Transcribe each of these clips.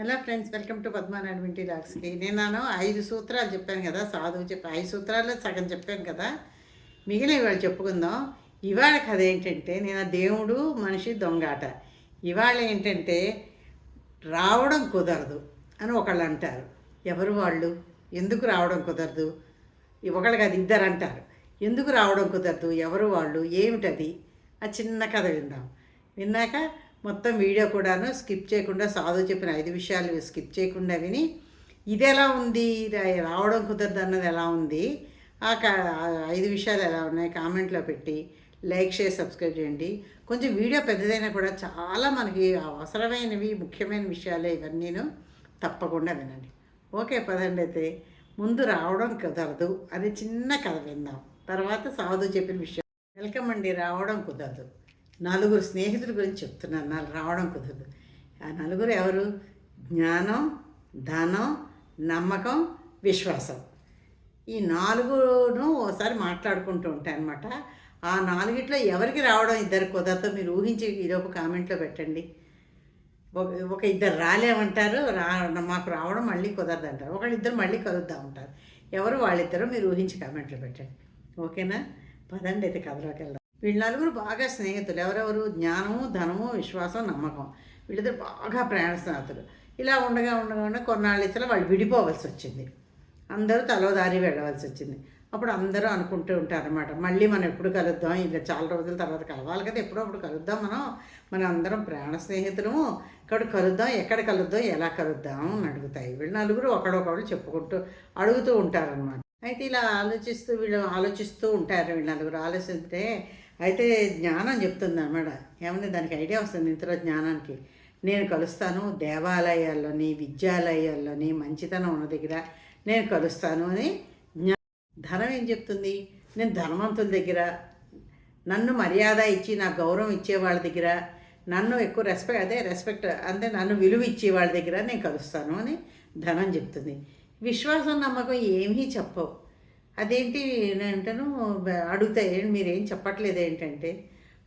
Hello friends welcome to Padma Naidu వింటి లాక్స్కి నేను నాను ఐదు సూత్రాలు చెప్పాను కదా సాధువు చెప్పి ఐదు సూత్రాల్లో సగం చెప్పాను కదా. మిగిలిన ఇవాళ చెప్పుకుందాం. ఇవాళ కథ ఏంటంటే నేను దేవుడు మనిషి దొంగాట ఇవాళ ఏంటంటే రావడం కుదరదు అని ఒకళ్ళు అంటారు. ఎవరు వాళ్ళు? ఎందుకు రావడం కుదరదు? ఒకళ్ళకి అది ఇద్దరు అంటారు. ఎందుకు రావడం కుదరదు? ఎవరు వాళ్ళు? ఏమిటది? ఆ చిన్న కథ విందాం. విన్నాక మొత్తం వీడియో కూడాను స్కిప్ చేయకుండా సాధు చెప్పిన ఐదు విషయాలు స్కిప్ చేయకుండా విని ఇది ఎలా ఉంది? రావడం కుదరదు అన్నది ఎలా ఉంది? ఆ ఐదు విషయాలు ఎలా ఉన్నాయి? కామెంట్లో పెట్టి లైక్ చేసి సబ్స్క్రైబ్ చేయండి. కొంచెం వీడియో పెద్దదైనా కూడా చాలా మనకి అవసరమైనవి ముఖ్యమైన విషయాలే ఇవన్నీను తప్పకుండా వినండి. ఓకే పదండి అయితే. ముందు రావడం కుదరదు అని చిన్న కథ విందాం. తర్వాత సాధు చెప్పిన విషయం. వెల్కమ్ అండి రావడం కుదరదు. నలుగురు స్నేహితుల గురించి చెప్తున్నాను. నాకు రావడం కుదరదు. ఆ నలుగురు ఎవరు? జ్ఞానం ధనం నమ్మకం విశ్వాసం. ఈ నాలుగును ఓసారి మాట్లాడుకుంటూ ఉంటాయి అనమాట ఆ నాలుగిట్లో ఎవరికి రావడం ఇద్దరు కుదరతో మీరు ఊహించి ఈలోపు కామెంట్లో పెట్టండి. ఒక ఒక ఇద్దరు రాలేమంటారు. రా మాకు రావడం మళ్ళీ కుదరదు అంటారు. ఒకళ్ళు మళ్ళీ కలుద్దాం ఉంటారు ఎవరు వాళ్ళిద్దరూ మీరు ఊహించి కామెంట్లో పెట్టండి. ఓకేనా? పదండి అయితే కథలోకి వెళ్దాం. వీళ్ళ నలుగురు బాగా స్నేహితులు. ఎవరెవరు? జ్ఞానము ధనము విశ్వాసం నమ్మకం. వీళ్ళిద్దరు బాగా ప్రయాణ స్నేహితులు. ఇలా ఉండగా ఉండగా ఉండగా కొన్నాళ్ళు ఇతర వాళ్ళు విడిపోవలసి వచ్చింది. అందరూ తలోదారి వెళ్ళవలసి వచ్చింది. అప్పుడు అందరూ అనుకుంటూ ఉంటారనమాట మళ్ళీ మనం ఎప్పుడు కలుద్దాం? ఇలా చాలా రోజుల తర్వాత కలవాలి కదా ఎప్పుడో అప్పుడు కలుద్దాం మనం. మనం అందరం ప్రాణ స్నేహితులము. ఇక్కడ కలుద్దాం? ఎక్కడ కలుద్దాం? ఎలా కలుద్దాం? అని అడుగుతాయి. వీళ్ళు నలుగురు ఒకడొకడు చెప్పుకుంటూ అడుగుతూ ఉంటారనమాట అయితే ఇలా ఆలోచిస్తూ వీళ్ళు ఆలోచిస్తూ ఉంటారు వీళ్ళు నలుగురు. ఆలోచిస్తే అయితే జ్ఞానం చెప్తుంది అన్నమాట ఏమంటే దానికి ఐడియా వస్తుంది ఇంతలో జ్ఞానానికి. నేను కలుస్తాను దేవాలయాల్లోని విద్యాలయాల్లోని మంచితనం ఉన్న దగ్గర నేను కలుస్తాను అని జ్ఞా ధనం ఏం చెప్తుంది? నేను ధనవంతుల దగ్గర నన్ను మర్యాద ఇచ్చి నాకు గౌరవం ఇచ్చే వాళ్ళ దగ్గర నన్ను ఎక్కువ రెస్పెక్ట్ అదే రెస్పెక్ట్ అంటే నన్ను విలువ ఇచ్చే వాళ్ళ దగ్గర నేను కలుస్తాను అని ధనం చెప్తుంది. విశ్వాసం నమ్మకం ఏమీ చెప్పవు. అదేంటి అంటాను అడుగుతాయి "ఏంటి మీరేం చెప్పట్లేదు ఏంటంటే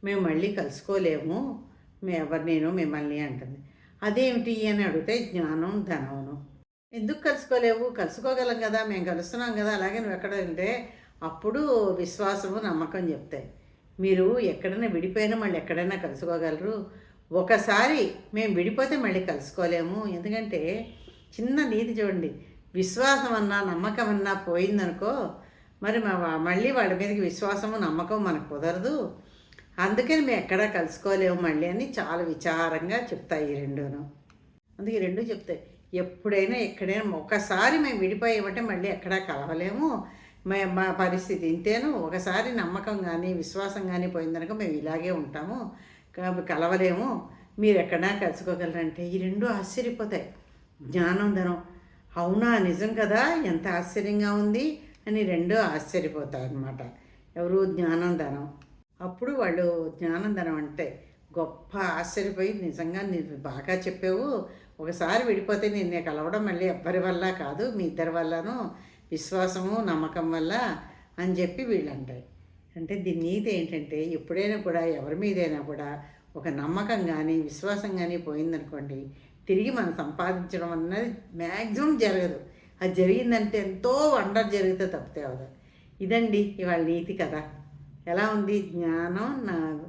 మేము మళ్ళీ కలుసుకోలేము మీ ఎవరు నేను మిమ్మల్ని అంటుంది. అదేమిటి అని అడిగితే జ్ఞానం ధనమును. ఎందుకు కలుసుకోలేవు? కలుసుకోగలం కదా మేము కలుస్తున్నాం కదా అలాగే నువ్వు ఎక్కడ వెళ్తే అప్పుడు విశ్వాసము నమ్మకం చెప్తాయి. మీరు ఎక్కడైనా విడిపోయినా మళ్ళీ ఎక్కడైనా కలుసుకోగలరు. ఒకసారి మేము విడిపోతే మళ్ళీ కలుసుకోలేము. ఎందుకంటే చిన్న నీతి చూడండి విశ్వాసం అన్నా నమ్మకం అన్నా పోయిందనుకో మరి మా మళ్ళీ వాడి మీదకి విశ్వాసము నమ్మకం మనకు కుదరదు. అందుకని మేము ఎక్కడా కలుసుకోలేము మళ్ళీ అని చాలా విచారంగా చెప్తాయి ఈ రెండును. అందుకే రెండు చెప్తాయి ఎప్పుడైనా ఎక్కడైనా ఒకసారి మేము విడిపోయామంటే మళ్ళీ ఎక్కడా కలవలేము. మే మా పరిస్థితి ఇంతేను. ఒకసారి నమ్మకం కానీ విశ్వాసం కానీ పోయిందనుక మేము ఇలాగే ఉంటాము. కలవలేము. మీరు ఎక్కడా కలుసుకోగలరంటే ఈ రెండు ఆశ్చర్యపోతాయి. జ్ఞానం ధనం. అవునా నిజం కదా? ఎంత ఆశ్చర్యంగా ఉంది అని రెండూ ఆశ్చర్యపోతారనమాట ఎవరు? జ్ఞానం ధనం అప్పుడు వాళ్ళు జ్ఞానం ధనం అంటే గొప్ప ఆశ్చర్యపోయి నిజంగా నీవు బాగా చెప్పావు. ఒకసారి విడిపోతే నేను కలవడం మళ్ళీ ఎవ్వరి వల్ల కాదు మీ ఇద్దరి వల్లనూ విశ్వాసము నమ్మకం వల్ల అని చెప్పి వీళ్ళు అంటారు అంటే దీని నీతి ఏంటంటే ఎప్పుడైనా కూడా ఎవరి మీదైనా కూడా ఒక నమ్మకం కానీ విశ్వాసం కానీ పోయిందనుకోండి తిరిగి మనం సంపాదించడం అన్నది మ్యాక్సిమం జరగదు. అది జరిగిందంటే ఎంతో వండర్ జరిగితే తప్పితే అవదు. ఇదండి ఇవాళ నీతి కథ. ఎలా ఉంది? జ్ఞానం నా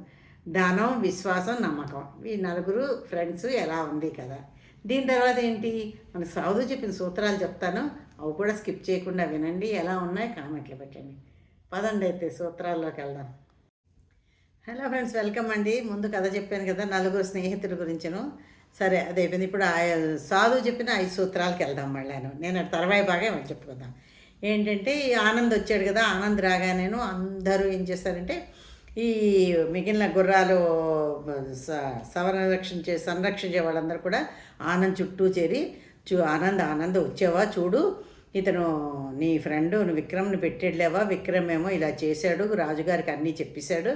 ధనం విశ్వాసం నమ్మకం. ఈ నలుగురు ఫ్రెండ్స్ ఎలా ఉంది కదా దీని తర్వాత ఏంటి? మన సాధు చెప్పిన సూత్రాలు చెప్తాను. అవి కూడా స్కిప్ చేయకుండా వినండి. ఎలా ఉన్నాయి? కామెంట్లు పెట్టండి. పదండి అయితే సూత్రాల్లోకి వెళ్దాం. హలో ఫ్రెండ్స్ వెల్కమ్ అండి. ముందు కథ చెప్పాను కదా నలుగురు స్నేహితుల గురించను. సరే అదే అయిపోయింది ఇప్పుడు ఆ సాధు చెప్పిన ఐదు సూత్రాలకు వెళ్దాం మళ్ళాను. నేను తర్వాత తర్వాయి బాగా ఏమని చెప్పుకుందాం. ఏంటంటే ఈ ఆనంద్ వచ్చాడు కదా ఆనంద్ రాగానేను అందరూ ఏం చేస్తారంటే ఈ మిగిలిన గుర్రాలు స- సంరక్షించే సంరక్షించే వాళ్ళందరూ కూడా ఆనంద్ చుట్టూ చేరి చూ ఆనంద్ ఆనంద్ వచ్చావా చూడు. ఇతను నీ ఫ్రెండ్ నువ్వు విక్రమ్ని పెట్టేట్లేవా విక్రమ్ ఏమో ఇలా చేశాడు రాజుగారికి అన్నీ చెప్పేశాడు.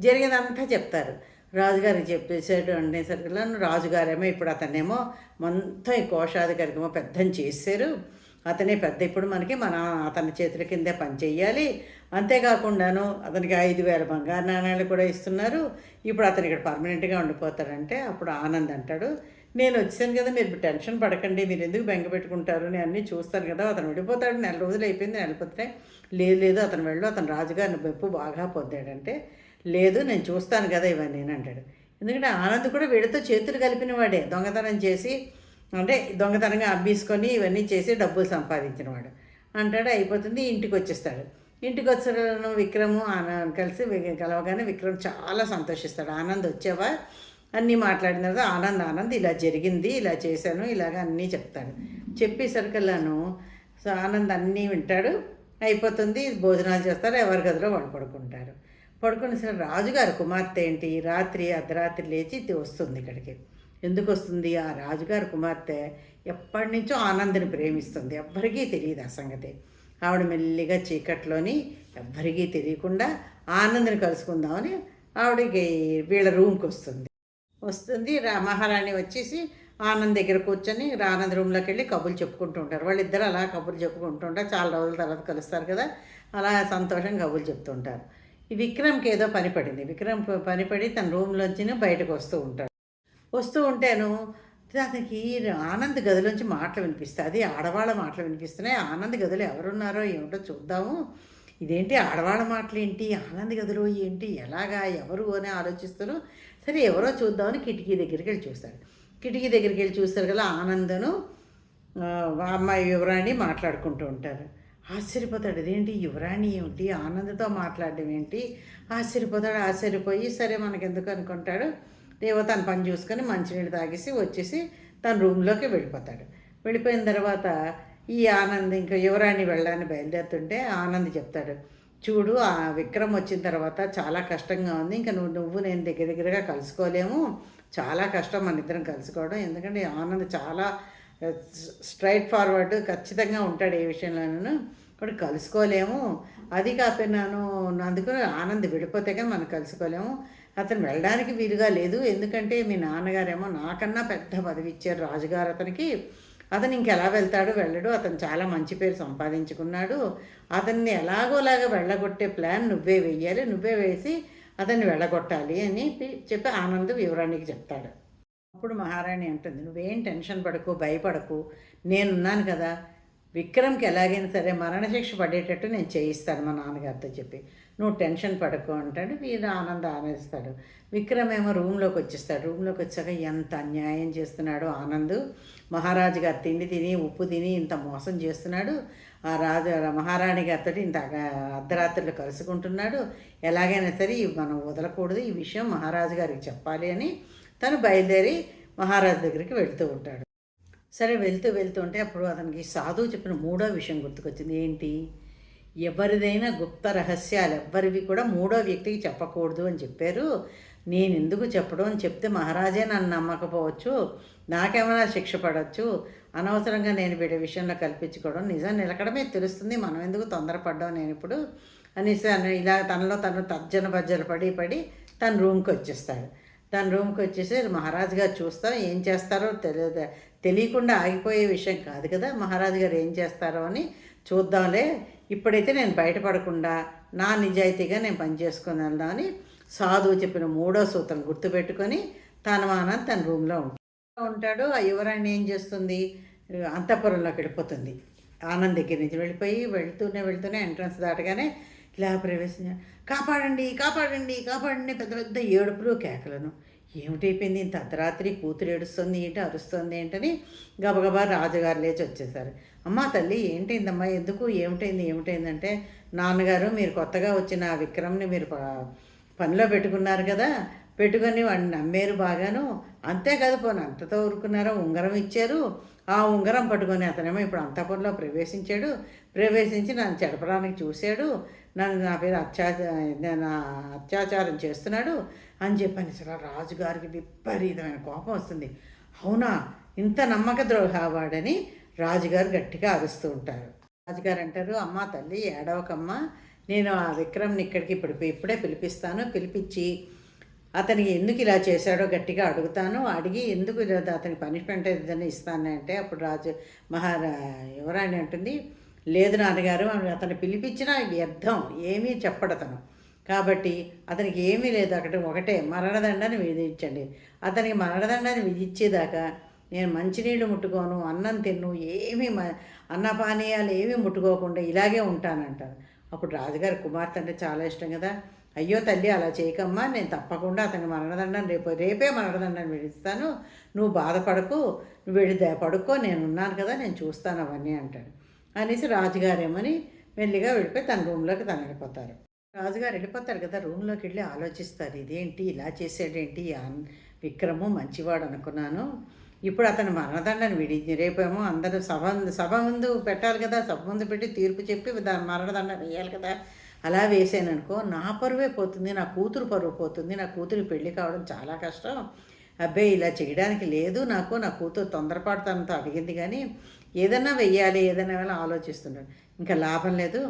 జరిగేదంతా చెప్తారు. రాజుగారికి చెప్పేశాడు అనేసరికి రాజుగారేమో ఇప్పుడు అతనేమో మొత్తం ఈ కోశాధికారికేమో పెద్దని చేశారు. అతనే పెద్ద ఇప్పుడు మనకి మన అతని చేతుల కిందే పని అంతేకాకుండాను అతనికి ఐదు వేల బంగారు నాణ్యాలు కూడా ఇస్తున్నారు. ఇప్పుడు అతను ఇక్కడ పర్మనెంట్గా ఉండిపోతాడంటే అప్పుడు ఆనంద్ అంటాడు నేను వచ్చాను కదా మీరు టెన్షన్ పడకండి మీరు ఎందుకు బెంగ పెట్టుకుంటారు? నేను అన్నీ చూస్తాను కదా అతను వెళ్ళిపోతాడు నెల రోజులు అయిపోయింది వెళ్ళిపోతే లేదు లేదు అతను వెళ్ళు అతను రాజుగారిని మెప్పు బాగా పొందాడంటే లేదు నేను చూస్తాను కదా ఇవన్నీ అంటాడు. ఎందుకంటే ఆనంద్ కూడా వీడితో చేతులు కలిపిన వాడే. దొంగతనం చేసి అంటే దొంగతనంగా అబ్బీసుకొని ఇవన్నీ చేసి డబ్బులు సంపాదించిన వాడు. అంటాడు అయిపోతుంది ఇంటికి వచ్చేస్తాడు. ఇంటికి వచ్చిన విక్రము ఆనంద్ కలిసి కలవగానే విక్రమ్ చాలా సంతోషిస్తాడు. ఆనంద్ వచ్చావా? అన్నీ మాట్లాడిన తర్వాత ఆనంద్ ఆనంద్ ఇలా జరిగింది ఇలా చేశాను ఇలాగ అన్నీ చెప్తాడు. చెప్పేసరికల్లాను సో ఆనంద్ అన్నీ వింటాడు. అయిపోతుంది భోజనాలు చేస్తారు ఎవరి గదిలో వాళ్ళు పడుకుంటారు పడుకునేసిన రాజుగారు కుమార్తె ఏంటి? రాత్రి అర్ధరాత్రి లేచి ఇది వస్తుంది ఇక్కడికి. ఎందుకు వస్తుంది? ఆ రాజుగారి కుమార్తె ఎప్పటి నుంచో ఆనంద్ని ప్రేమిస్తుంది. ఎవ్వరికీ తెలియదు ఆ సంగతి. ఆవిడ మెల్లిగా చీకట్లోని ఎవ్వరికీ తెలియకుండా ఆనంద్ని కలుసుకుందామని ఆవిడకి వీళ్ళ రూమ్కి వస్తుంది. వస్తుంది. రా మహారాణి వచ్చేసి ఆనంద్ దగ్గర కూర్చొని ఆనంద్ రూమ్లోకి వెళ్ళి కబుర్లు చెప్పుకుంటూ ఉంటారు. వాళ్ళిద్దరు అలా కబుర్లు చెప్పుకుంటూ ఉంటారు. చాలా రోజుల తర్వాత కలుస్తారు కదా. అలా సంతోషంగా కబుర్లు చెప్తుంటారు విక్రమ్కి ఏదో పని పడింది. విక్రమ్ పనిపడి తన రూమ్లోంచి బయటకు వస్తూ ఉంటాడు. వస్తూ ఉంటేను అతనికి ఆనంద్ గదిలోంచి మాటలు వినిపిస్తాయి అది ఆడవాళ్ళ మాటలు వినిపిస్తున్నాయి. ఆనంద్ గదిలో ఎవరున్నారో ఏమిటో చూద్దాము. ఇదేంటి ఆడవాళ్ళ మాటలు ఏంటి? ఆనంద్ గదిలో ఏంటి? ఎలాగా? ఎవరు అని ఆలోచిస్తారు సరే ఎవరో చూద్దామని కిటికీ దగ్గరికి వెళ్ళి చూస్తాడు. కిటికీ దగ్గరికి వెళ్ళి చూస్తారు కదా ఆనందను. అమ్మాయి వివరాన్ని మాట్లాడుకుంటూ ఉంటారు. ఆశ్చర్యపోతాడు. ఇదేంటి యువరాణి? ఏమిటి? ఆనందతో మాట్లాడడం ఏంటి? ఆశ్చర్యపోతాడు. ఆశ్చర్యపోయి సరే మనకెందుకు అనుకుంటాడు? దేవ తన పని చూసుకొని మంచినీళ్ళు తాగేసి వచ్చేసి తన రూమ్లోకి వెళ్ళిపోతాడు. వెళ్ళిపోయిన తర్వాత ఈ ఆనంద్ ఇంకా యువరాణి వెళ్ళడానికి బయలుదేరుతుంటే ఆనంద్ చెప్తాడు చూడు ఆ విక్రమ్ వచ్చిన తర్వాత చాలా కష్టంగా ఉంది. ఇంకా నువ్వు నువ్వు నేను దగ్గర దగ్గరగా కలుసుకోలేము. చాలా కష్టం మన ఇద్దరం కలుసుకోవడం. ఎందుకంటే ఆనంద్ చాలా స్ట్రైట్ ఫార్వర్డ్ ఖచ్చితంగా ఉంటాడు ఏ విషయంలోనూ. ఇప్పుడు కలుసుకోలేము. అది కాకపోయినాను అందుకు ఆనంద్ విడిపోతే కానీ మనం కలుసుకోలేము. అతను వెళ్ళడానికి వీలుగా లేదు. ఎందుకంటే మీ నాన్నగారేమో నాకన్నా పెద్ద పదవి ఇచ్చారు రాజుగారు అతనికి. అతను ఇంకెలా వెళ్తాడు? వెళ్ళడు. అతను చాలా మంచి పేరు సంపాదించుకున్నాడు. అతన్ని ఎలాగోలాగా వెళ్ళగొట్టే ప్లాన్ నువ్వే వెయ్యాలి. నువ్వే వేసి అతన్ని వెళ్ళగొట్టాలి అని చెప్పి ఆనంద్ వివరానికి చెప్తాడు. అప్పుడు మహారాణి అంటుంది నువ్వేం టెన్షన్ పడకు భయపడకు. నేనున్నాను కదా. విక్రమ్కి ఎలాగైనా సరే మరణశిక్ష పడేటట్టు నేను చేయిస్తాను మా నాన్నగారితో చెప్పి. నువ్వు టెన్షన్ పడుకో అంటాడు వీడు ఆనంద ఆనందిస్తాడు విక్రమ్ ఏమో రూమ్లోకి వచ్చేస్తాడు. రూమ్లోకి వచ్చాక ఎంత అన్యాయం చేస్తున్నాడో ఆనందు. మహారాజు గారు తిండి తిని ఉప్పు తిని ఇంత మోసం చేస్తున్నాడు. ఆ రాజు మహారాణి గారితో ఇంత అర్ధరాత్రులు కలుసుకుంటున్నాడు. ఎలాగైనా సరే మనం వదలకూడదు. ఈ విషయం మహారాజు గారికి చెప్పాలి అని తను బయలుదేరి మహారాజు దగ్గరికి వెళుతూ ఉంటాడు. సరే వెళ్తూ వెళ్తూ ఉంటే అప్పుడు అతనికి సాధువు చెప్పిన మూడో విషయం గుర్తుకొచ్చింది. ఏంటి? ఎవరిదైనా గుప్త రహస్యాలు ఎవ్వరివి కూడా మూడో వ్యక్తికి చెప్పకూడదు అని చెప్పారు. నేను ఎందుకు చెప్పడం అని చెప్తే మహారాజే నన్ను నమ్మకపోవచ్చు నాకేమైనా శిక్ష పడవచ్చు అనవసరంగా నేను వీడి విషయంలో కల్పించుకోవడం నిజం నిలకడమే తెలుస్తుంది మనం ఎందుకు తొందరపడ్డాం నేను ఇప్పుడు అనేసి ఇలా తనలో తను తర్జన భర్జన పడి పడి తన రూమ్కి వచ్చేస్తాడు. తన రూమ్కి వచ్చేసి మహారాజు గారు చూస్తాం ఏం చేస్తారో తెలియదు. తెలియకుండా ఆగిపోయే విషయం కాదు కదా. మహారాజు గారు ఏం చేస్తారో అని చూద్దాంలే. ఇప్పుడైతే నేను బయటపడకుండా నా నిజాయితీగా నేను పని చేసుకుని వెళ్దామని సాధువు చెప్పిన మూడో సూత్రం గుర్తుపెట్టుకొని తన మానం తన రూమ్లో ఉంటాడు ఉంటాడు. ఆ యువరాణి ఏం చేస్తుంది? అంతఃపురంలోకి వెళ్ళిపోతుంది. ఆనంద్ దగ్గర నుంచి వెళ్ళిపోయి వెళ్తూనే వెళ్తూనే ఎంట్రన్స్ దాటగానే ఇలా ప్రవేశించాడు కాపాడండి కాపాడండి కాపాడండి పెద్ద పెద్ద ఏడుపులు కేకలను. ఏమిటైపోయింది? ఇంత అర్ధరాత్రి కూతురు ఏడుస్తుంది ఏంటి అరుస్తుంది ఏంటని గబగబా రాజుగారు లేచి వచ్చేసారు. అమ్మా తల్లి ఏంటైందమ్మా? ఎందుకు? ఏమిటైంది? ఏమిటైందంటే నాన్నగారు మీరు కొత్తగా వచ్చిన ఆ విక్రమ్ని మీరు పనిలో పెట్టుకున్నారు కదా పెట్టుకొని వాడిని నమ్మేరు బాగాను. అంతేకాదు పోను అంతతో ఊరుకున్నారో? ఉంగరం ఇచ్చారు. ఆ ఉంగరం పట్టుకొని అతనేమో ఇప్పుడు అంతపురంలో ప్రవేశించాడు. ప్రవేశించి నన్ను చెడపడానికి చూశాడు. నన్ను నా పేరు అత్యాచ నా అత్యాచారం చేస్తున్నాడు. అని చెప్పని అసలు రాజుగారికి విపరీతమైన కోపం వస్తుంది. అవునా? ఇంత నమ్మక ద్రోహవాడని రాజుగారు గట్టిగా అరుస్తూ ఉంటారు. రాజుగారు అంటారు అమ్మ తల్లి ఏడవకమ్మ. నేను ఆ విక్రమ్ని ఇక్కడికి ఇప్పుడు ఇప్పుడే పిలిపిస్తాను పిలిపించి అతనికి ఎందుకు ఇలా చేశాడో గట్టిగా అడుగుతాను. అడిగి ఎందుకు ఇలా అతనికి పనిష్మెంట్ ఏదైనా ఇస్తానంటే అప్పుడు రాజు మహారా యువరాణి అంటుంది లేదు నాన్నగారు అతను పిలిపించినా వ్యర్థం ఏమీ చెప్పడు అతను కాబట్టి అతనికి ఏమీ లేదు. అక్కడ ఒకటే మరణదండని విధించండి. అతనికి మరణదండని విధించేదాకా నేను మంచినీళ్ళు ముట్టుకోను అన్నం తిన్ను ఏమీ మ అన్నపానీయాలు ఏమీ ముట్టుకోకుండా ఇలాగే ఉంటానంటారు. అప్పుడు రాజుగారి కుమార్తె అంటే చాలా ఇష్టం కదా. అయ్యో తల్లి అలా చేయకమ్మా నేను తప్పకుండా అతని మరణదండం రేపు రేపే మరణదండని విడిస్తాను నువ్వు బాధపడకు నువ్వు వెళ్ళి పడుకో నేను ఉన్నాను కదా నేను చూస్తాను అవన్నీ అంటాడు. అనేసి రాజుగారేమని మెల్లిగా వెళ్ళిపోయి తన రూమ్లోకి తను వెళ్ళిపోతారు రాజుగారు వెళ్ళిపోతారు కదా రూమ్లోకి వెళ్ళి ఆలోచిస్తారు ఇదేంటి ఇలా చేసాడేంటి విక్రము మంచివాడు అనుకున్నాను. ఇప్పుడు అతను మరణదండని విడి రేపేమో అందరూ సభ సభ ముందు పెట్టాలి కదా సభ ముందు పెట్టి తీర్పు చెప్పి దాని మరణదండ వేయాలి కదా. అలా వేసాను అనుకో నా పరువే పోతుంది నా కూతురు పరువు పోతుంది నా కూతురు పెళ్ళి కావడం చాలా కష్టం. అబ్బాయి ఇలా చేయడానికి లేదు నాకు నా కూతురు తొందరపాటుతనంతో అడిగింది కానీ ఏదన్నా వెయ్యాలి ఏదైనా ఆలోచిస్తున్నాడు. ఇంకా లాభం లేదు.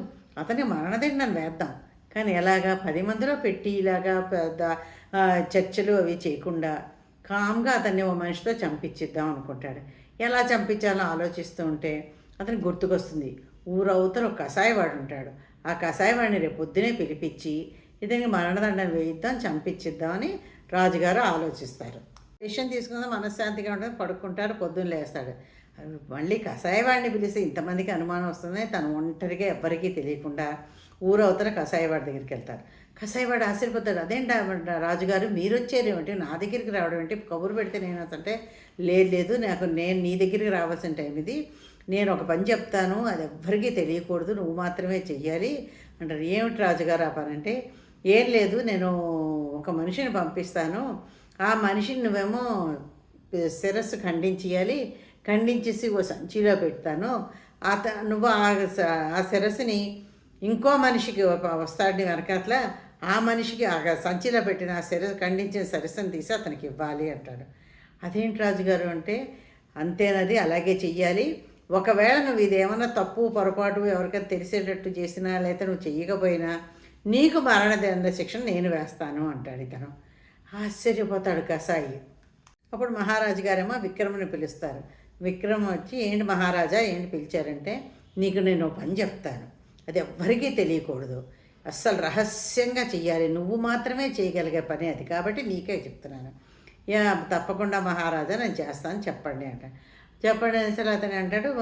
అతని మరణదండను వేద్దాం. కానీ ఎలాగా పది మందిలో పెట్టి ఇలాగా పెద్ద చర్చలు అవి చేయకుండా కామ్గా అతన్ని ఓ మనిషితో చంపించిద్దాం అనుకుంటాడు. ఎలా చంపించాలో ఆలోచిస్తూ ఉంటే అతను గుర్తుకొస్తుంది. ఊరవతల ఒక కషాయవాడు ఉంటాడు. ఆ కషాయవాడిని రేపు పొద్దునే పిలిపించి ఇతనికి మరణదండం వేయిద్దాం చంపించిద్దామని రాజుగారు ఆలోచిస్తారు. విషయం తీసుకుందాం మనశ్శాంతిగా ఉంటుంది. పడుకుంటారు పొద్దున్న లేస్తాడు. మళ్ళీ కషాయవాడిని పిలిస్తే ఇంతమందికి అనుమానం వస్తుంది. తను ఒంటరిగా ఎవ్వరికీ తెలియకుండా ఊరవతల కషాయవాడి దగ్గరికి వెళ్తారు. కషాయవాడు ఆశ్చర్యపోతాడు అదేంటి రాజుగారు? మీరు వచ్చారేమిటి నా దగ్గరికి రావడం ఏంటి? కబురు పెడితే నేను అంటే లేదు లేదు. నాకు నేను నీ దగ్గరికి రావాల్సిన టైం ఇది. నేను ఒక పని చెప్తాను. అది ఎవ్వరికీ తెలియకూడదు. నువ్వు మాత్రమే చెయ్యాలి అంటారు. ఏమిటి రాజుగారు ఆ పని అంటే? ఏం లేదు నేను ఒక మనిషిని పంపిస్తాను. ఆ మనిషిని నువ్వేమో శిరస్సు ఖండించేయాలి. ఖండించేసి ఓ సంచిలో పెడతాను. అత నువ్వు ఆ స- ఆ శిరస్సుని ఇంకో మనిషికి వస్తాడని వెనకట్ల ఆ మనిషికి ఆ సంచిలో పెట్టిన ఆ ఖండించిన శిరస్సుని తీసి అతనికి ఇవ్వాలి అంటాడు. అదేంటి రాజుగారు అంటే అంతేనది అలాగే చెయ్యాలి. ఒకవేళ నువ్వు ఇదేమన్నా తప్పు పొరపాటు ఎవరికైనా తెలిసేటట్టు చేసినా లేకపోతే నువ్వు చెయ్యకపోయినా నీకు మరణదండ శిక్షణ నేను వేస్తాను అంటాడు ఇతను. ఆశ్చర్యపోతాడు కసాయి. అప్పుడు మహారాజు గారేమో విక్రమ్ని పిలుస్తారు. విక్రమ్ వచ్చి ఏంటి మహారాజా ఏంటి పిలిచారంటే నీకు నేను పని చెప్తాను. అది ఎవ్వరికీ తెలియకూడదు. అస్సలు రహస్యంగా చెయ్యాలి. నువ్వు మాత్రమే చేయగలిగే పని అది. కాబట్టి నీకే చెప్తున్నాను. యా తప్పకుండా మహారాజా నేను చేస్తాను చెప్పండి అంట. చెప్పండి అసలు అతను అంటాడు.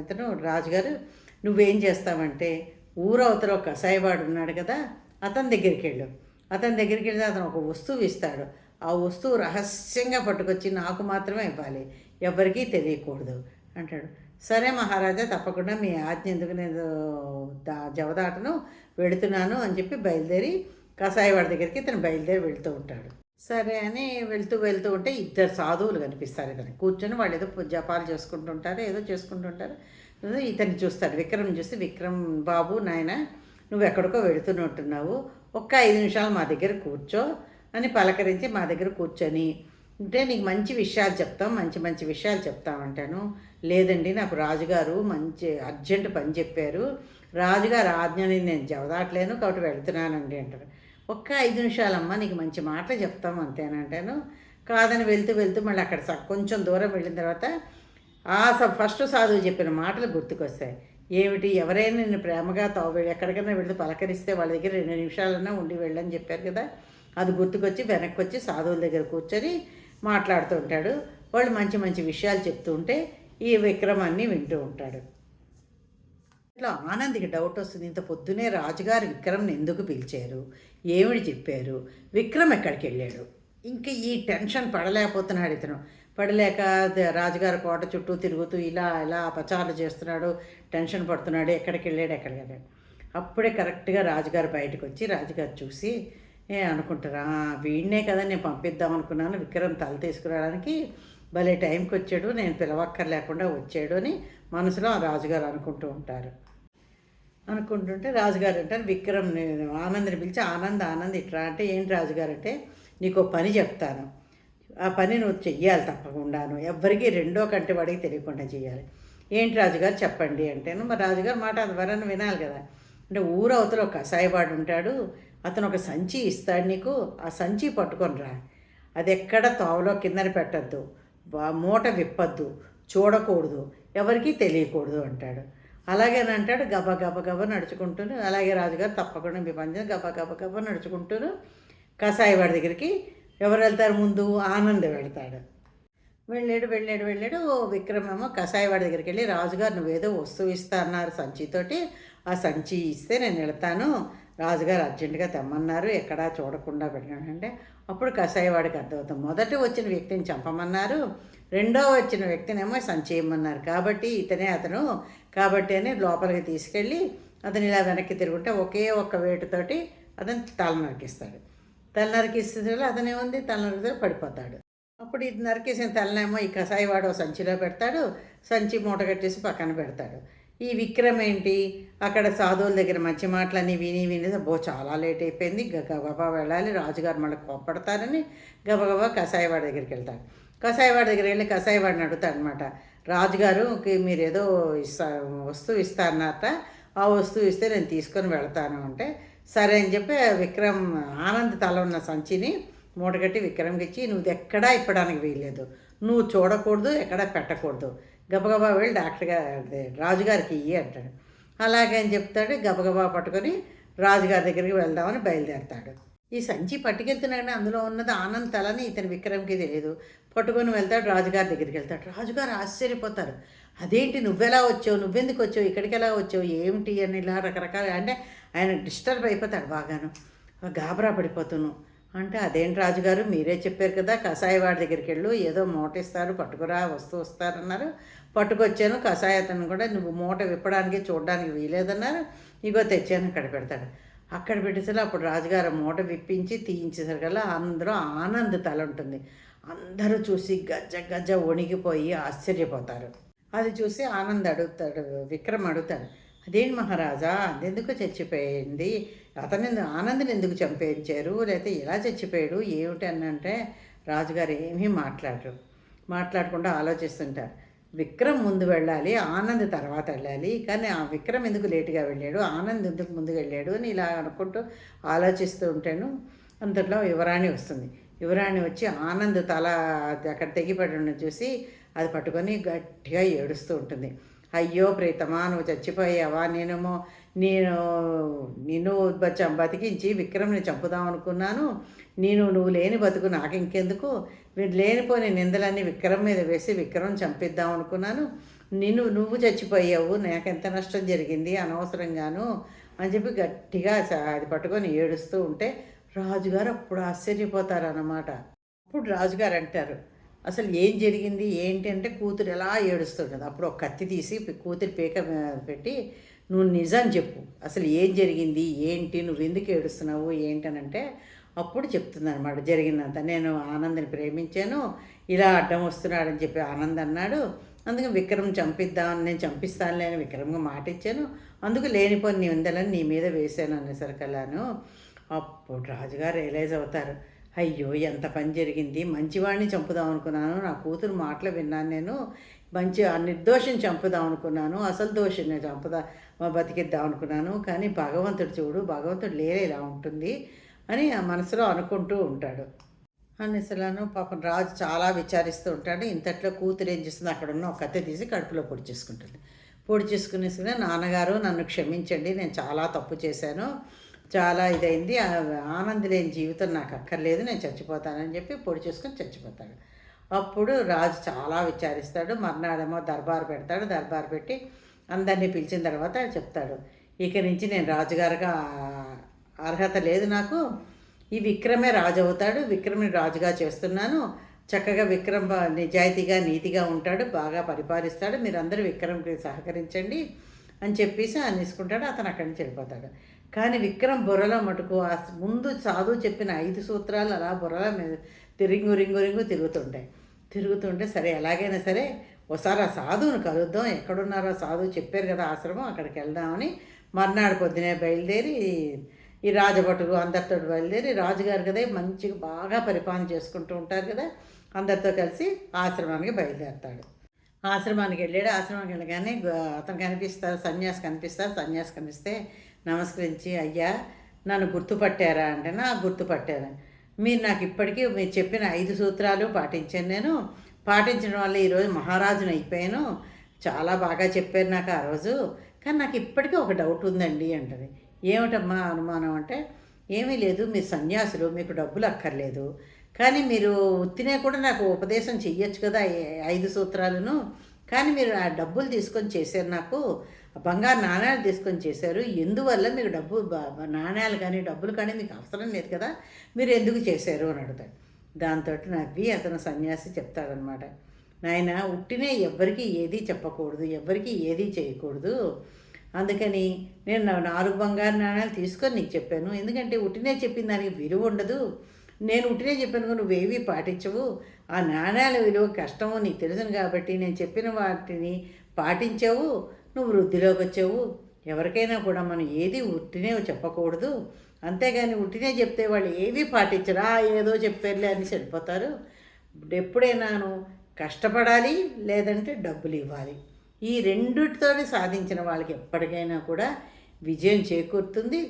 ఇతను రాజుగారు నువ్వేం చేస్తావంటే ఊరవతల ఒక కసాయివాడు ఉన్నాడు కదా అతని దగ్గరికి వెళ్ళు. అతని దగ్గరికి వెళ్తే అతను ఒక వస్తువు ఇస్తాడు. ఆ వస్తువు రహస్యంగా పట్టుకొచ్చి నాకు మాత్రమే ఇవ్వాలి. ఎవరికీ తెలియకూడదు. అంటాడు. సరే మహారాజా తప్పకుండా మీ ఆజ్ఞ ఎందుకు నేను దా జవదాటను వెళుతున్నాను అని చెప్పి బయలుదేరి కషాయవాడి దగ్గరికి ఇతను బయలుదేరి వెళుతూ ఉంటాడు. సరే అని వెళ్తూ వెళ్తూ ఉంటే ఇద్దరు సాధువులు కనిపిస్తారు ఇతను కూర్చొని వాళ్ళు ఏదో జపాలు చేసుకుంటుంటారు ఏదో చేసుకుంటుంటారు ఇతన్ని చూస్తారు విక్రమ్ చూసి విక్రమ్ బాబు నాయన నువ్వు ఎక్కడికో వెళుతున్నట్టున్నావు ఒక్క ఐదు నిమిషాలు మా దగ్గర కూర్చో అని పలకరించి మా దగ్గర కూర్చొని అంటే నీకు మంచి విషయాలు చెప్తాం మంచి మంచి విషయాలు చెప్తామంటాను లేదండి నాకు రాజుగారు మంచి అర్జెంట్ పని చెప్పారు. రాజుగారు ఆజ్ఞని నేను చదవట్లేను కాబట్టి వెళ్తున్నానండి అంటారు. ఒక్క ఐదు నిమిషాలమ్మా నీకు మంచి మాటలు చెప్తాం అంతేనంటాను కాదని వెళ్తూ వెళ్తూ మళ్ళీ అక్కడ స- కొంచెం దూరం వెళ్ళిన తర్వాత ఆ స- ఫస్ట్ సాధువు చెప్పిన మాటలు గుర్తుకొస్తాయి. ఏమిటి ఎవరైనా నిన్ను ప్రేమగా తావు ఎక్కడికైనా వెళ్ళి పలకరిస్తే వాళ్ళ దగ్గర రెండు నిమిషాలన్నా ఉండి వెళ్ళని చెప్పారు కదా. అది గుర్తుకొచ్చి వెనక్కి వచ్చి సాధువుల దగ్గర కూర్చొని మాట్లాడుతూ ఉంటాడు. వాళ్ళు మంచి మంచి విషయాలు చెప్తూ ఉంటే ఈ విక్రమాన్ని వింటూ ఉంటాడు. ఇట్లా ఆనంద్కి డౌట్ వస్తుంది. ఇంత పొద్దునే రాజుగారు విక్రమ్ని ఎందుకు పిలిచారు? ఏమిటి చెప్పారు? విక్రమ్ ఎక్కడికి వెళ్ళాడు? ఇంకా ఈ టెన్షన్ పడలేకపోతున్నాడు ఇతను. పడలేక రాజుగారి కోట చుట్టూ తిరుగుతూ ఇలా ఇలా అపచారాలు చేస్తున్నాడు. టెన్షన్ పడుతున్నాడు. ఎక్కడికి వెళ్ళాడు? ఎక్కడికి వెళ్ళాడు? అప్పుడే కరెక్ట్గా రాజుగారు బయటకు వచ్చి రాజుగారు చూసి ఏ అనుకుంటారా? వీడినే కదా నేను పంపిద్దాం అనుకున్నాను. విక్రమ్ తల తీసుకురావడానికి భలే టైంకి వచ్చాడు. నేను పిలవక్కర్ లేకుండా వచ్చాడు అని మనసులో ఆ రాజుగారు అనుకుంటూ ఉంటారు. అనుకుంటుంటే రాజుగారు అంటారు విక్రమ్ నేను ఆనంద్ని పిలిచి ఆనంద్ ఆనంద్ ఇట్లా అంటే ఏంటి రాజుగారు అంటే నీకు పని చెప్తాను. ఆ పని నువ్వు చెయ్యాలి తప్పకుండాను. ఎవ్వరికీ రెండో కంటి వాడికి తెలియకుండా చేయాలి ఏంటి రాజుగారు చెప్పండి అంటేను. మరి రాజుగారు మాట ఎవరన్నా వినాలి కదా. అంటే ఊరు అవతల ఒక కసాయివాడు ఉంటాడు. అతను ఒక సంచి ఇస్తాడు నీకు ఆ సంచి పట్టుకొని రా అది ఎక్కడ తోవలో కిందన పెట్టద్దు. మూట విప్పద్దు. చూడకూడదు. ఎవరికీ తెలియకూడదు అంటాడు. అలాగే అని అంటాడు? గబ గబ గబ నడుచుకుంటూను అలాగే రాజుగారు తప్పకుండా మీ పని చేసి గబ గబ గబ నడుచుకుంటూను కషాయవాడి దగ్గరికి ఎవరు వెళ్తారు ముందు? ఆనంద్ వెళ్తాడు. వెళ్ళాడు వెళ్ళాడు వెళ్ళాడు. ఓ విక్రమ్ కషాయవాడి దగ్గరికి వెళ్ళి రాజుగారు నువ్వేదో వస్తువు ఇస్తా అన్నారు సంచితోటి. ఆ సంచి ఇస్తే నేను వెళ్తాను. రాజుగారు అర్జెంటుగా తెమ్మన్నారు ఎక్కడా చూడకుండా పెట్టానంటే అప్పుడు కషాయవాడికి అర్థమవుతుంది. మొదట వచ్చిన వ్యక్తిని చంపమన్నారు రెండో వచ్చిన వ్యక్తినేమో సంచి కాబట్టి ఇతనే అతను కాబట్టి అని లోపలికి తీసుకెళ్ళి అతను ఇలా వెనక్కి తిరుగుంటే ఒకే ఒక్క వేటుతోటి అతను తల నరికిస్తాడు. తల నరికిస్తే అతనే ఉంది తల నరికితే పడిపోతాడు. అప్పుడు ఇది నరికేసిన తలనేమో ఈ కషాయవాడు సంచిలో పెడతాడు సంచి మూట కట్టేసి పక్కన పెడతాడు. ఈ విక్రమ్ ఏంటి? అక్కడ సాధువుల దగ్గర మంచి మాటలన్నీ విని విని బో చాలా లేట్ అయిపోయింది. గ- గబగబా వెళ్ళాలి. రాజుగారు మళ్ళీ కోపడతారని గబగబా కషాయవాడి దగ్గరికి వెళ్తాడు కషాయవాడి దగ్గర వెళ్ళి కషాయవాడిని అడుగుతాడు అనమాట రాజుగారుకి మీరు ఏదో ఇస్తా వస్తువు ఇస్తారన్నట ఆ వస్తువు ఇస్తే నేను తీసుకొని వెళ్తాను అంటే సరే అని చెప్పి విక్రమ్ ఆనంద్ తల ఉన్న సంచిని మూటగట్టి విక్రమ్కి ఇచ్చి నువ్వు ఎక్కడా ఇప్పడానికి వీల్లేదు. నువ్వు చూడకూడదు ఎక్కడా పెట్టకూడదు. గబగబా వెళ్ళి డాక్టర్ గారు రాజుగారికి ఇయ్యి అంటాడు. అలాగే అని చెప్తాడు గబగబా పట్టుకొని రాజుగారి దగ్గరికి వెళ్దామని బయలుదేరతాడు. ఈ సంచి పట్టుకెళ్తున్నాడని అందులో ఉన్నది ఆనంద్ తలని ఇతని విక్రమ్కి తెలియదు పట్టుకొని వెళ్తాడు రాజుగారి దగ్గరికి వెళ్తాడు. రాజుగారు ఆశ్చర్యపోతారు. అదేంటి నువ్వెలా వచ్చావు? నువ్వెందుకు వచ్చావు? ఇక్కడికి ఎలా వచ్చావు? ఏమిటి? అని ఇలా రకరకాల అంటే ఆయన డిస్టర్బ్ అయిపోతాడు బాగాను. గాబరా పడిపోతున్నావు. అంటే అదేంటి రాజుగారు? మీరే చెప్పారు కదా కషాయవాడి దగ్గరికి వెళ్ళు ఏదో మూట ఇస్తారు పట్టుకురా వస్తూ వస్తారన్నారు. పట్టుకొచ్చాను కషాయ అతను కూడా నువ్వు మూట విప్పడానికి చూడడానికి వీలేదన్నారు. ఇగో తెచ్చాను అక్కడ పెడతాడు. అక్కడ పెట్టేసరికి అప్పుడు రాజుగారు మూట విప్పించి తీయించేసరికల్లా అందరూ ఆనంద తల ఉంటుంది. అందరూ చూసి గజ్జ గజ్జ వణిగిపోయి ఆశ్చర్యపోతారు. అది చూసి ఆనంద్ అడుగుతాడు విక్రమ్ అడుగుతాడు అదేంటి మహారాజా అందెందుకు చచ్చిపోయింది? అతని ఆనందని ఎందుకు చంపేయించారు? లేకపోతే ఎలా చచ్చిపోయాడు? ఏమిటి అని అంటే రాజుగారు ఏమీ మాట్లాడరు. మాట్లాడకుండా ఆలోచిస్తుంటారు. విక్రమ్ ముందు వెళ్ళాలి ఆనంద్ తర్వాత వెళ్ళాలి. కానీ ఆ విక్రమ్ ఎందుకు లేటుగా వెళ్ళాడు? ఆనంద్ ఎందుకు ముందుకు వెళ్ళాడు అని ఇలా అనుకుంటూ ఆలోచిస్తూ ఉంటాను అంతట్లో యువరాణి వస్తుంది. యువరాణి వచ్చి ఆనంద్ తల అక్కడ తెగిపడి చూసి అది పట్టుకొని గట్టిగా ఏడుస్తూ ఉంటుంది. అయ్యో ప్రీతమా నువ్వు చచ్చిపోయావా? నేనేమో నేను నిన్ను బచ్చ- బతికించి విక్రమ్ని చంపుదాం అనుకున్నాను. నేను నువ్వు లేని బతుకు నాకు ఇంకెందుకు వీడు లేనిపోని నిందలన్నీ విక్రమ్ మీద వేసి విక్రమ్ చంపిద్దాం అనుకున్నాను. నిన్ను నువ్వు చచ్చిపోయావు. నాకెంత నష్టం జరిగింది అనవసరంగాను అని చెప్పి గట్టిగా అది పట్టుకొని ఏడుస్తూ ఉంటే రాజుగారు అప్పుడు ఆశ్చర్యపోతారు అన్నమాట అప్పుడు రాజుగారు అంటారు అసలు ఏం జరిగింది ఏంటి అంటే కూతురు ఎలా ఏడుస్తుంటుంది అప్పుడు ఒక కత్తి తీసి కూతురు కూతురి పీక పెట్టి నువ్వు నిజం చెప్పు అసలు ఏం జరిగింది ఏంటి నువ్వు ఎందుకు ఏడుస్తున్నావు ఏంటనంటే అప్పుడు చెప్తుంది అనమాట జరిగిందంత. నేను ఆనందని ప్రేమించాను ఇలా అడ్డం వస్తున్నాడని చెప్పి ఆనంద్ అన్నాడు. అందుకే విక్రమ్ చంపిద్దామని నేను చంపిస్తానులే అని విక్రమ్గా మాట ఇచ్చాను. అందుకు లేనిపోని నీ ఉందని నీ మీద వేసాను అనేసరికల్లాను. అప్పుడు రాజుగారు రియలైజ్ అవుతారు. అయ్యో ఎంత పని జరిగింది. మంచివాడిని చంపుదాం అనుకున్నాను. నా కూతురు మాటలు విన్నాను నేను. మంచి ఆ నిర్దోషిని చంపుదాం అనుకున్నాను. అసలు దోషిని చంపుదా బతికిద్దాం అనుకున్నాను. కానీ భగవంతుడు చూడు భగవంతుడు లేరే ఇలా ఉంటుంది అని ఆ మనసులో అనుకుంటూ ఉంటాడు. అన్నిసలాను పాపం రాజు చాలా విచారిస్తూ ఉంటాడు. ఇంతట్లో కూతురు ఏం చేస్తుంది? అక్కడ ఉన్న ఒక కత్తి తీసి కడుపులో పొడి చేసుకుంటుంది. పొడి చేసుకునేసుకుని నాన్నగారు నన్ను క్షమించండి నేను చాలా తప్పు చేశాను. చాలా ఇదైంది. ఆ లేని జీవితం నాకు అక్కర్లేదు నేను చచ్చిపోతానని చెప్పి పొడి చేసుకొని చచ్చిపోతాడు. అప్పుడు రాజు చాలా విచారిస్తాడు మర్నాడేమో దర్బారు పెడతాడు దర్బారు పెట్టి అందరినీ పిలిచిన తర్వాత చెప్తాడు ఇక నుంచి నేను రాజుగారుగా అర్హత లేదు నాకు. ఈ విక్రమే రాజు అవుతాడు విక్రమ్ని రాజుగా చేస్తున్నాను. చక్కగా విక్రమ్ నిజాయితీగా నీతిగా ఉంటాడు బాగా పరిపాలిస్తాడు. మీరందరూ విక్రమ్కి సహకరించండి అని చెప్పేసి అనేసుకుంటాడు. అతను అక్కడి నుంచి వెళ్ళిపోతాడు. కానీ విక్రమ్ బుర్రలో మటుకు ఆ ముందు సాధువు చెప్పిన ఐదు సూత్రాలు అలా బుర్రలో మీద తిరింగు రింగు రింగు తిరుగుతుంటాయి. తిరుగుతుంటే సరే ఎలాగైనా సరే ఒకసారి ఆ సాధువుని కలుద్దాం. ఎక్కడున్నారో సాధువు? చెప్పారు కదా ఆశ్రమం అక్కడికి వెళ్దామని మర్నాడు పొద్దునే బయలుదేరి ఈ రాజభటులు అందరితో బయలుదేరి రాజుగారు కదా మంచిగా బాగా పరిపాలన చేసుకుంటూ ఉంటారు కదా అందరితో కలిసి ఆశ్రమానికి బయలుదేరతాడు. ఆశ్రమానికి వెళ్ళాడు. ఆశ్రమానికి వెళ్ళగానే అతను కనిపిస్తారు సన్యాసి కనిపిస్తారు. సన్యాసి కనిపిస్తే నమస్కరించి అయ్యా నన్ను గుర్తుపట్టారా? అంటే నా గుర్తుపట్టారని మీరు నాకు ఇప్పటికీ మీరు చెప్పిన ఐదు సూత్రాలు పాటించాను నేను. పాటించడం వల్ల ఈరోజు మహారాజుని అయిపోయాను. చాలా బాగా చెప్పారు నాకు ఆ రోజు. కానీ నాకు ఇప్పటికీ ఒక డౌట్ ఉందండి అంటది. ఏమిటమ్మా అనుమానం అంటే ఏమీ లేదు మీరు సన్యాసులు మీకు డబ్బులు అక్కర్లేదు. కానీ మీరు ఉత్తినే కూడా నాకు ఉపదేశం చెయ్యొచ్చు కదా ఐదు సూత్రాలను. కానీ మీరు ఆ డబ్బులు తీసుకొని చేశారు నాకు. బంగారు నాణ్యాలు తీసుకొని చేశారు. ఎందువల్ల మీకు డబ్బు నాణ్యాలు కానీ డబ్బులు కానీ మీకు అవసరం లేదు కదా? మీరు ఎందుకు చేశారు అని అడుగుతాడు. దాంతో నవ్వి అతను సన్యాసి చెప్తాడనమాట. నాయన ఉట్టినే ఎవ్వరికీ ఏది చెప్పకూడదు ఎవ్వరికీ ఏది చేయకూడదు. అందుకని నేను నాలుగు బంగారు నాణ్యాలు తీసుకొని నీకు చెప్పాను. ఎందుకంటే ఉట్టినే చెప్పిన దానికి విలువ ఉండదు. నేను ఉట్టినే చెప్పాను కదా, నువ్వేవి పాటించవు. ఆ నాణ్యాల విలువ కష్టము నీకు తెలుసును కాబట్టి నేను చెప్పిన వాటిని పాటించావు. నువ్వు వృద్ధిలోకి వచ్చావు. ఎవరికైనా కూడా మనం ఏది ఉట్టినే చెప్పకూడదు. అంతేగాని ఉట్టినే చెప్తే వాళ్ళు ఏవి పాటించరా ఏదో చెప్పారులే అని వెళ్ళిపోతారు ఎప్పుడైనాను కష్టపడాలి లేదంటే డబ్బులు ఇవ్వాలి. ఈ రెండిటితోటి సాధించిన వాళ్ళకి ఎప్పటికైనా కూడా విజయం చేకూరుతుంది.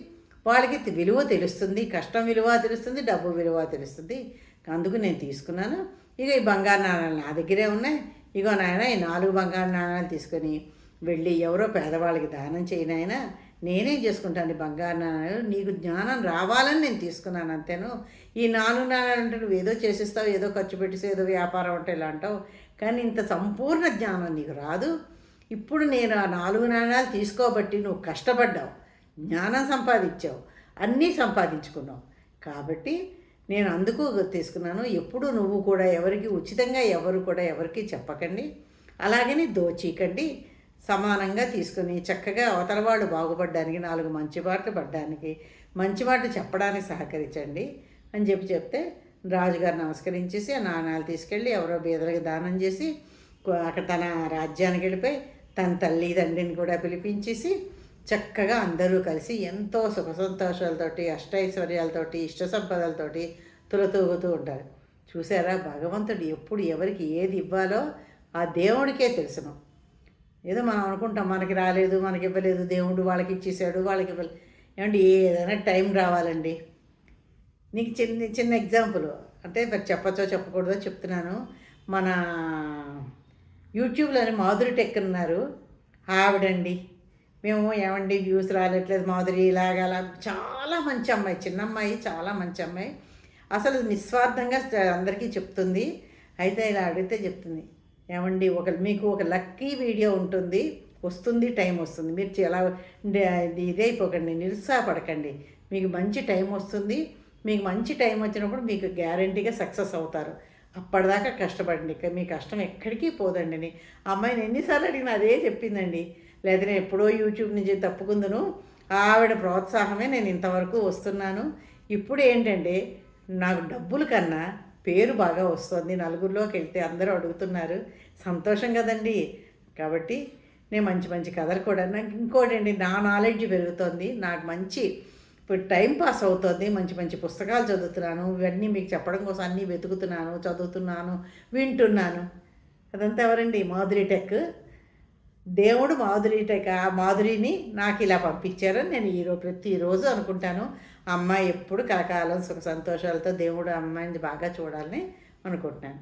వాళ్ళకి విలువ తెలుస్తుంది. కష్టం విలువ తెలుస్తుంది డబ్బు విలువ తెలుస్తుంది. అందుకు నేను తీసుకున్నాను. ఇక ఈ బంగారు నాణాలు నా దగ్గరే ఉన్నాయి. ఇగో నాయన ఈ నాలుగు బంగారు నాణాలు తీసుకొని వెళ్ళి ఎవరో పేదవాళ్ళకి దానం చేయనైనా నేనే చేసుకుంటాను? బంగారు నాణాలు నీకు జ్ఞానం రావాలని నేను తీసుకున్నాను అంతేను. ఈ నాలుగు నాణాలు అంటే నువ్వు ఏదో చేసిస్తావు ఏదో ఖర్చు పెట్టేసి ఏదో వ్యాపారం అంటే ఇలా అంటావు. కానీ ఇంత సంపూర్ణ జ్ఞానం నీకు రాదు. ఇప్పుడు నేను ఆ నాలుగు నాణాలు తీసుకోబట్టి నువ్వు కష్టపడ్డావు. జ్ఞానం సంపాదించావు. అన్నీ సంపాదించుకున్నావు. కాబట్టి నేను అందుకు తీసుకున్నాను. ఎప్పుడు నువ్వు కూడా ఎవరికి ఉచితంగా ఎవరు కూడా ఎవరికి చెప్పకండి. అలాగని దోచీకండి. సమానంగా తీసుకొని చక్కగా అవతలవాడు బాగుపడడానికి నాలుగు మంచి మాటలు పడడానికి మంచి మాటలు చెప్పడానికి సహకరించండి అని చెప్పి చెప్తే రాజుగారు నమస్కరించేసి ఆ నాణాలు తీసుకెళ్ళి ఎవరో బీదలకు దానం చేసి అక్కడ తన రాజ్యానికి వెళ్ళిపోయి తన తల్లి తండ్రిని కూడా పిలిపించేసి చక్కగా అందరూ కలిసి ఎంతో సుఖ సంతోషాలతోటి అష్టైశ్వర్యాలతోటి ఇష్ట సంపదలతోటి తులతూగుతూ ఉంటారు. చూసారా? భగవంతుడు ఎప్పుడు ఎవరికి ఏది ఇవ్వాలో ఆ దేవుడికే తెలుసును. ఏదో మనం అనుకుంటాం మనకి రాలేదు మనకి ఇవ్వలేదు దేవుడు వాళ్ళకి ఇచ్చేసాడు వాళ్ళకి ఇవ్వలేదు ఏమండి ఏదైనా టైం రావాలండి. నీకు చిన్న చిన్న ఎగ్జాంపుల్ అంటే మరి చెప్పచ్చో చెప్పకూడదో చెప్తున్నాను. మన యూట్యూబ్లోని మాధురి టెక్ ఉన్నారు ఆవిడండి. మేము ఏమండి వ్యూస్ రాలేట్లేదు మాధురి ఇలాగా అలా. చాలా మంచి అమ్మాయి చిన్న అమ్మాయి చాలా మంచి అమ్మాయి. అసలు నిస్వార్థంగా అందరికీ చెప్తుంది. అయితే ఇలా అడిగితే చెప్తుంది. ఏమండి ఒక మీకు ఒక లక్కీ వీడియో ఉంటుంది వస్తుంది టైం వస్తుంది. మీరు చాలా ఇదైపోకండి నిరుత్సాహపడకండి. మీకు మంచి టైం వస్తుంది మీకు మంచి టైం వచ్చినప్పుడు మీకు గ్యారంటీగా సక్సెస్ అవుతారు. అప్పటిదాకా కష్టపడండి ఇక మీ కష్టం ఎక్కడికి పోదండి అని. అమ్మాయిని ఎన్నిసార్లు అడిగినా అదే చెప్పిందండి. లేదా నేను ఎప్పుడో యూట్యూబ్ నుంచి తప్పుకుందును ఆవిడ ప్రోత్సాహమే నేను ఇంతవరకు వస్తున్నాను. ఇప్పుడు ఏంటంటే నాకు డబ్బుల కన్నా పేరు బాగా వస్తుంది. నలుగురిలోకి వెళ్తే అందరూ అడుగుతున్నారు సంతోషం కదండి? కాబట్టి నేను మంచి మంచి కథలు కూడా నాకు ఇంకోటండి నా నాలెడ్జ్ పెరుగుతుంది నాకు మంచి ఇప్పుడు టైం పాస్ అవుతుంది మంచి మంచి పుస్తకాలు చదువుతున్నాను ఇవన్నీ మీకు చెప్పడం కోసం అన్నీ వెతుకుతున్నాను చదువుతున్నాను వింటున్నాను. అదంతా ఎవరండి? మాధురి టెక్. దేవుడు మాధురి టెక్. ఆ మాధురిని నాకు ఇలా పంపించారని నేను ఈరోజు ప్రతిరోజు అనుకుంటాను. అమ్మాయి ఎప్పుడు కలకాలం సుఖ సంతోషాలతో దేవుడు అమ్మాయిని బాగా చూడాలని అనుకుంటున్నాను.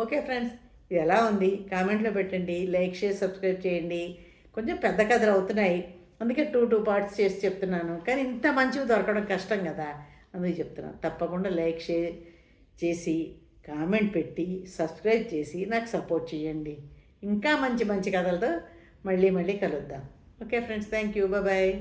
ఓకే ఫ్రెండ్స్ ఇది ఎలా ఉంది? కామెంట్లో పెట్టండి లైక్ షేర్ సబ్స్క్రైబ్ చేయండి. కొంచెం పెద్ద కథలు అవుతున్నాయి. అందుకే టూ టూ పార్ట్స్ చేసి చెప్తున్నాను. కానీ ఇంత మంచివి దొరకడం కష్టం కదా? అందుకే చెప్తున్నాను. తప్పకుండా లైక్ షేర్ చేసి కామెంట్ పెట్టి సబ్స్క్రైబ్ చేసి నాకు సపోర్ట్ చేయండి. ఇంకా మంచి మంచి కథలతో మళ్ళీ మళ్ళీ కలుద్దాం. Okay friends thank you. Bye.